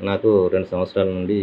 నాకు రెండు సంవత్సరాల నుండి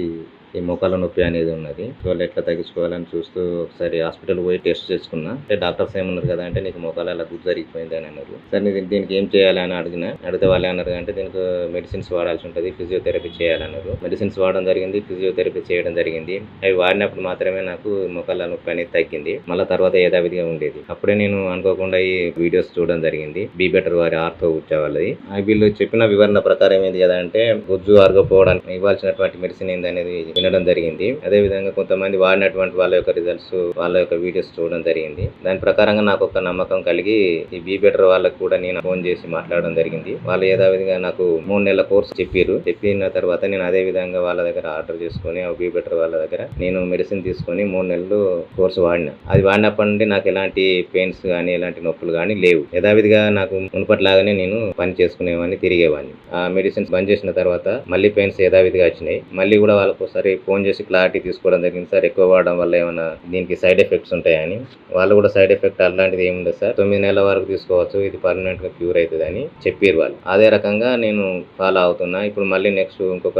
ఈ మోకాళ్ళ నొప్పి అనేది ఉన్నది. వాళ్ళు ఎట్లా తగ్గించుకోవాలని చూస్తూ ఒకసారి హాస్పిటల్ పోయి టెస్ట్ చేసుకున్నా. అంటే డాక్టర్స్ ఏమన్నారు కదా అంటే నీకు మోకాలు అలా గుజ్జు జరిగిపోయింది అని అన్నారు. సరే దీనికి ఏం చేయాలి? అని అడిగిన. అడిగితే వాళ్ళు అన్నారు అంటే దీనికి మెడిసిన్స్ వాడాల్సి ఉంటుంది ఫిజియోథెరపీ చేయాలన్నారు మెడిసిన్స్ వాడడం జరిగింది ఫిజియోథెరపీ చేయడం జరిగింది. అవి వాడినప్పుడు మాత్రమే నాకు మోకాళ్ళ నొప్పి అనేది తగ్గింది. మళ్ళీ తర్వాత యథావిధిగా ఉండేది. అప్పుడే నేను అనుకోకుండా ఈ వీడియోస్ చూడడం జరిగింది. బీ బెటర్ వారి ఆర్తో వచ్చే వాళ్ళది ఆ వీళ్ళు చెప్పిన వివరణ ప్రకారం ఏంది కదా అంటే గుజ్జు అరగపోవడానికి ఇవ్వాల్సినటువంటి మెడిసిన్ ఏంది అనేది వినడం జరిగింది. అదే విధంగా కొంతమంది వాడినటువంటి వాళ్ళ యొక్క రిజల్ట్స్ వాళ్ళ యొక్క వీడియోస్ చూడడం జరిగింది. దాని ప్రకారంగా నాకు ఒక నమ్మకం కలిగి ఈ బీ బెటర్ వాళ్ళకి కూడా నేను ఫోన్ చేసి మాట్లాడడం జరిగింది. వాళ్ళు యథావిధిగా నాకు మూడు నెలల కోర్స్ చెప్పారు చెప్పిన తర్వాత నేను అదే విధంగా వాళ్ళ దగ్గర ఆర్డర్ చేసుకుని ఆ బీ బెటర్ వాళ్ళ దగ్గర నేను మెడిసిన్ తీసుకొని మూడు నెలలు కోర్సు వాడిన. అది వాడినప్పటి నుండి నాకు ఎలాంటి పెయిన్స్ కానీ ఎలాంటి నొప్పులు కానీ లేవు. యథావిధిగా నాకు మునుపట్లాగానే నేను పని చేసుకునేవాడిని తిరిగేవాడిని. ఆ మెడిసిన్స్ బంద్ చేసిన తర్వాత మళ్ళీ పెయిన్స్ యథావిధిగా వచ్చినాయి. మళ్ళీ కూడా వాళ్ళకు ఒకసారి ఫోన్ చేసి క్లారిటీ తీసుకోవడం జరిగింది సార్. ఎక్కువ వాడడం వల్ల ఏమైనా దీనికి సైడ్ ఎఫెక్ట్స్ ఉంటాయని వాళ్ళు కూడా సైడ్ ఎఫెక్ట్ అలాంటిది ఏముంది సార్. తొమ్మిది నెలల వరకు తీసుకోవచ్చు. ఇది పర్మనెంట్గా క్యూర్ అవుతుంది చెప్పారు వాళ్ళు. అదే రకంగా నేను ఫాలో అవుతున్నా. ఇప్పుడు మళ్ళీ నెక్స్ట్ ఇంకొక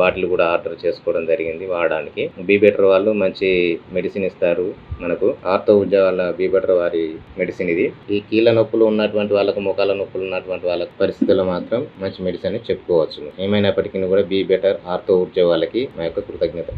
బాటిల్ కూడా ఆర్డర్ చేసుకోవడం జరిగింది వాడడానికి. బీ బెటర్ వాళ్ళు మంచి మెడిసిన్ ఇస్తారు మనకు. ఆర్థో ఉద్యోగాల బీ బెటర్ వారి మెడిసిన్ ఇది. ఈ కీళ్ళ నొప్పులు ఉన్నటువంటి వాళ్ళకు ముఖాల నొప్పులు ఉన్నటువంటి వాళ్ళ పరిస్థితుల్లో మాత్రం మంచి మెడిసిన్ అని చెప్పుకోవచ్చు. ఏమైనప్పటికీ కూడా బీ బెటర్ ఆర్థో ఉద్యోగాలకి మా యొక్క కృతజ్ఞత